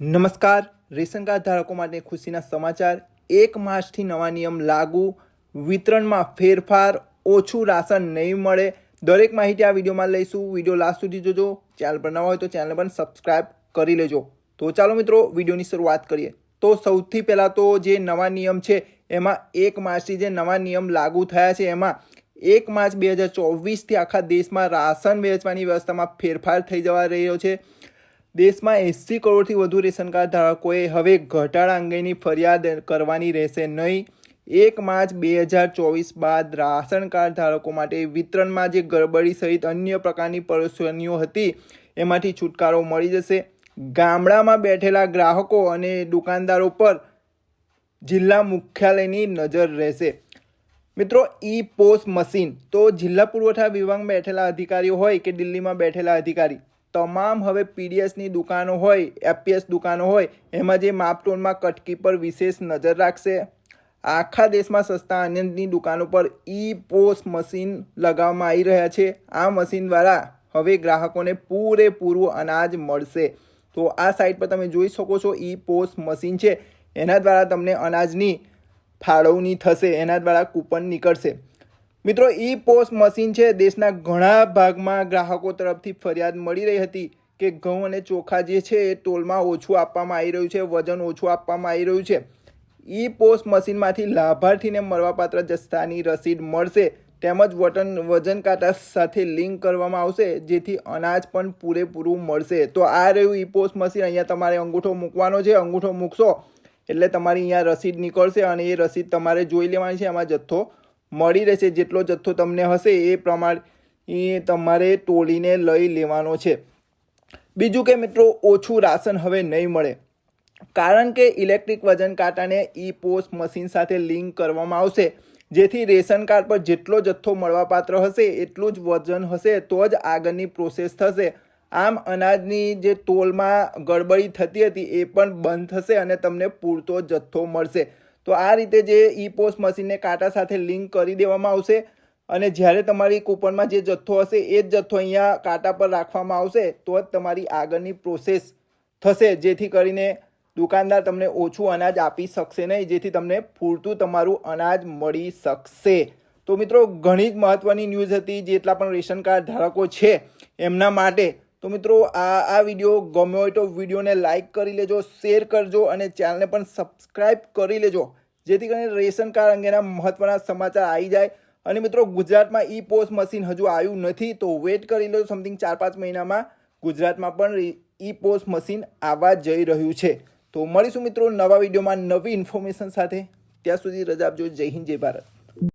નમસ્કાર. Ration card ધારકો માટે ખુશીના સમાચાર. એક માસથી નવા નિયમ લાગુ. વિતરણમાં ફેરફાર. ઓછું રાશન નહીં મળે. દરેક માહિતી આ વિડીયોમાં લઈશું. વીડિયો લાસ્ટ સુધી જોજો. ચેનલ પર નવા હોય તો ચેનલ પણ સબસ્ક્રાઇબ કરી લેજો. તો ચાલો મિત્રો, વિડીયોની શરૂઆત કરીએ. તો સૌથી પહેલાં તો જે નવા નિયમ છે, એમાં એક માસથી જે નવા નિયમ લાગુ થયા છે, એમાં એક માર્ચ બે હજાર ચોવીસથી આખા દેશમાં રાશન વેચવાની વ્યવસ્થામાં ફેરફાર થઈ જવા રહ્યો છે. દેશમાં એંસી કરોડથી વધુ રેશન કાર્ડ ધારકોએ હવે ઘટાડા અંગેની ફરિયાદ કરવાની રહેશે નહીં. એક માર્ચ બે હજાર ચોવીસ બાદ રાશન કાર્ડ ધારકો માટે વિતરણમાં જે ગડબડી સહિત અન્ય પ્રકારની પરેશાનીઓ હતી, એમાંથી છુટકારો મળી જશે. ગામડામાં બેઠેલા ગ્રાહકો અને દુકાનદારો પર જિલ્લા મુખ્યાલયની નજર રહેશે. મિત્રો ઈ પોસ મશીન. તો જિલ્લા પુરવઠા વિભાગમાં બેઠેલા અધિકારીઓ હોય કે દિલ્હીમાં બેઠેલા અધિકારી? તમામ હવે પીડીએસની દુકાનો હોય એપીએસ દુકાનો હોય, એમાં જે માપટોનમાં કટકી પર વિશેષ નજર રાખશે. આખા દેશમાં સસ્તા અન્યની દુકાનો પર ઈ પોસ મશીન લગાવવામાં આવી રહ્યા છે. આ મશીન દ્વારા હવે ગ્રાહકોને પૂરેપૂરું અનાજ મળશે. તો આ સાઇટ પર તમે જોઈ શકો છો ઈ પોસ મશીન છે. એના દ્વારા તમને અનાજની ફાળવણી થશે. એના દ્વારા કૂપન નીકળશે. મિત્રો ઈ પોસ મશીન છે, દેશના ઘણા ભાગમાં ગ્રાહકો તરફથી ફરિયાદ મળી રહી હતી કે ઘઉં અને ચોખા જે છે, એ ટોલમાં ઓછું આપવામાં આવી રહ્યું છે, વજન ઓછું આપવામાં આવી રહ્યું છે. ઈ પોસ મશીનમાંથી લાભાર્થીને મળવાપાત્ર જથ્થાની રસીદ મળશે. તેમજ વટન, વજન કાંટા સાથે લિંક કરવામાં આવશે, જેથી અનાજ પણ પૂરેપૂરું મળશે. તો આ રહ્યું ઈ પોસ મશીન અહીંયા તમારે અંગૂઠો મૂકવાનો છે. અંગૂઠો મૂકશો એટલે તમારી અહીંયા રસીદ નીકળશે અને એ રસીદ તમારે જોઈ લેવાની છે. એમાં જથ્થો મળી રહેશે, જેટલો જથ્થો તમને હશે એ પ્રમાણે તમારે તોડીને લઈ લેવાનો છે. બીજું કે મિત્રો, ઓછું રાશન હવે નહીં મળે. કારણ કે ઇલેક્ટ્રિક વજન કાંટાને ઈ પોસ્ટ મશીન સાથે લિંક કરવામાં આવશે. જેથી રેશન કાર્ડ પર જેટલો જથ્થો મળવાપાત્ર હશે, એટલું જ વજન હશે, તો જ આગળની પ્રોસેસ થશે. આમ અનાજની જે તોલમાં ગડબડી થતી હતી એ પણ બંધ થશે અને તમને પૂરતો જથ્થો મળશે. તો આ રીતે જે ઈ પોસ્ટ મશીનને કાંટા સાથે લિંક કરી દેવામાં આવશે અને જ્યારે તમારી કૂપનમાં જે જથ્થો હશે, એ જ જથ્થો અહીંયા કાંટા પર રાખવામાં આવશે, તો જ તમારી આગળની પ્રોસેસ થશે, જેથી કરીને દુકાનદાર તમને ઓછું અનાજ આપી શકશે નહીં, જેથી તમને પૂરતું તમારું અનાજ મળી શકશે. તો મિત્રો, ઘણી જ મહત્ત્વની ન્યૂઝ હતી જેટલા પણ રેશન કાર્ડ ધારકો છે એમના માટે. તો મિત્રો, આ આ વીડિયો ગમ્યો હોય તો વિડીયોને લાઇક કરી લેજો, શેર કરજો અને ચેનલને પણ સબસ્ક્રાઈબ કરી લેજો. જેથી કરીને રેશન કાર્ડ અંગેના મહત્ત્વના સમાચાર આવી જાય. અને મિત્રો, ગુજરાતમાં ઈ પોસ્ટ મશીન હજુ આવ્યું નથી, તો વેટ કરી લો સમથિંગ ચાર પાંચ મહિનામાં ગુજરાતમાં પણ ઈ પોસ્ટ મશીન આવવા જઈ રહ્યું છે. તો મળીશું મિત્રો નવા વિડીયોમાં નવી ઇન્ફોર્મેશન સાથે. ત્યાં સુધી રજા આપજો. જય હિન્દ, જય ભારત.